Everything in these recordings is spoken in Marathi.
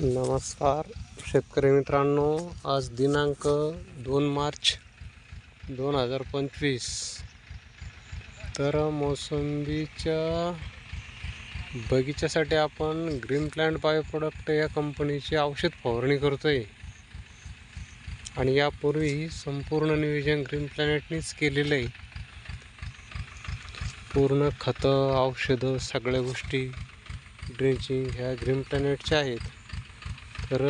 नमस्कार शेतकरी मित्रांनो आज दिनांक दोन मार्च दोन हजार पंचवीस. तर मोसंबीच्या बगीच्यासाठी आपण ग्रीन प्लॅन्ट बायो प्रोडक्ट या कंपनीची औषध फवारणी करतो आहे आणि यापूर्वी संपूर्ण नियोजन ग्रीन प्लॅनेटनीच केलेलं आहे. पूर्ण खतं औषधं सगळ्या गोष्टी ड्रेंचिंग ह्या ग्रीन प्लॅनेटच्या आहेत. तर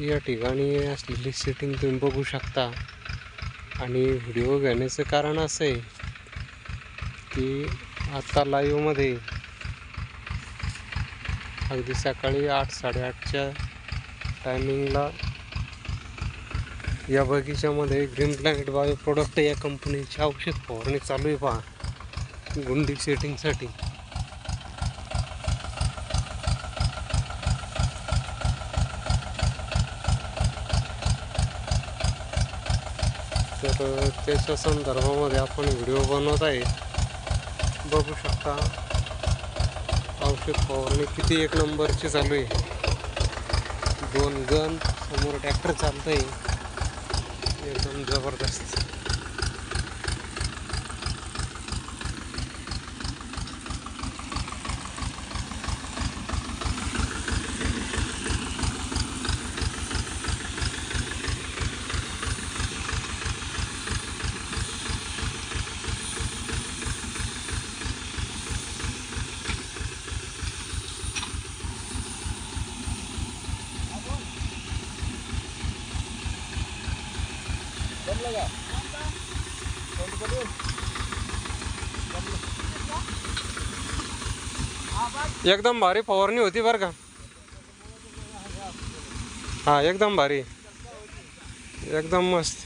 या ठिकाणी असलेली सेटिंग तुम्ही बघू शकता. आणि व्हिडिओ घेण्याचं कारण असं आहे की आत्ता लाईव्हमध्ये अगदी सकाळी आठ साडेआठच्या टायमिंगला या बगीच्यामध्ये ग्रीन प्लॅनेट बायो प्रोडक्ट या कंपनीची औषध फवारणी चालू आहे पहा. गुंडी सेटिंगसाठी तर त्याच्या संदर्भामध्ये आपण व्हिडिओ बनवत आहे. बघू शकता. औषध फवारणी किती एक नंबरची चालू आहे. दोन गन समोर ट्रॅक्टर चालतंय. एकदम जबरदस्त. एकदम भारी फवारणी होती बरं का? हा एकदम भारी. एकदम मस्त.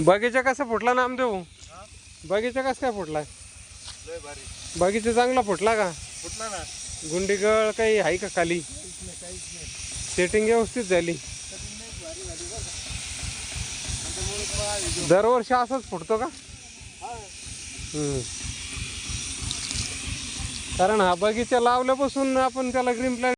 बगीचा कसा फुटला नाम देऊ बगीचा कसा काय फुटला बगीचा चांगला फुटला का? फुटला ना. गुंडीगळ काही आहे का खाली? सेटिंग व्यवस्थित झाली. दरवर्षी असंच फुटतो का हम्म. कारण हा बगीचा लावल्यापासून आपण त्याला ग्रीन प्लॅन